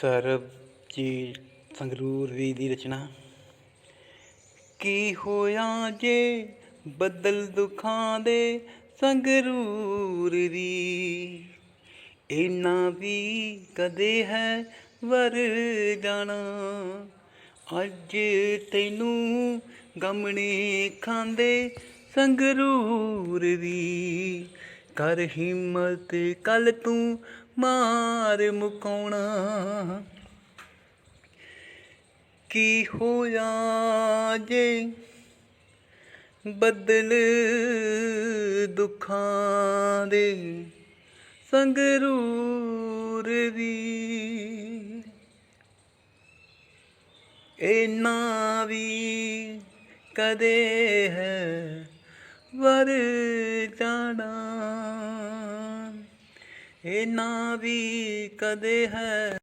ਸਰਬਜੀਤ ਸੰਗਰੂਰ ਵੀ ਦੀ ਰਚਨਾ। ਕੀ ਹੋਇਆ ਜੇ ਬਦਲ ਦੁਖਾਂ ਦੇ ਸੰਗਰੂਰ ਦੀ? ਇਨਾ ਵੀ ਕਦੇ ਹੈ ਵਰ ਜਾਣਾ। ਅੱਜ ਤੈਨੂੰ ਗਮਣੇ ਖਾਂਦੇ ਸੰਗਰੂਰ ਦੀ। ਕਰ ਹਿੰਮਤ ਕੱਲ ਤੂੰ ਮਾਰ ਮੁਕਾਉਣਾ। ਕੀ ਹੋਇਆ ਜੇ ਬੱਦਲ ਦੁੱਖਾਂ ਦੇ ਸੰਗਰੂਰ ਦੀ ਇਨਾ ਵੀ ਕਦੇ ਹੈ ਵਰ ਜਾਣਾ। ਇਹ ਨਾ ਵੀ ਕਦੇ ਹੈ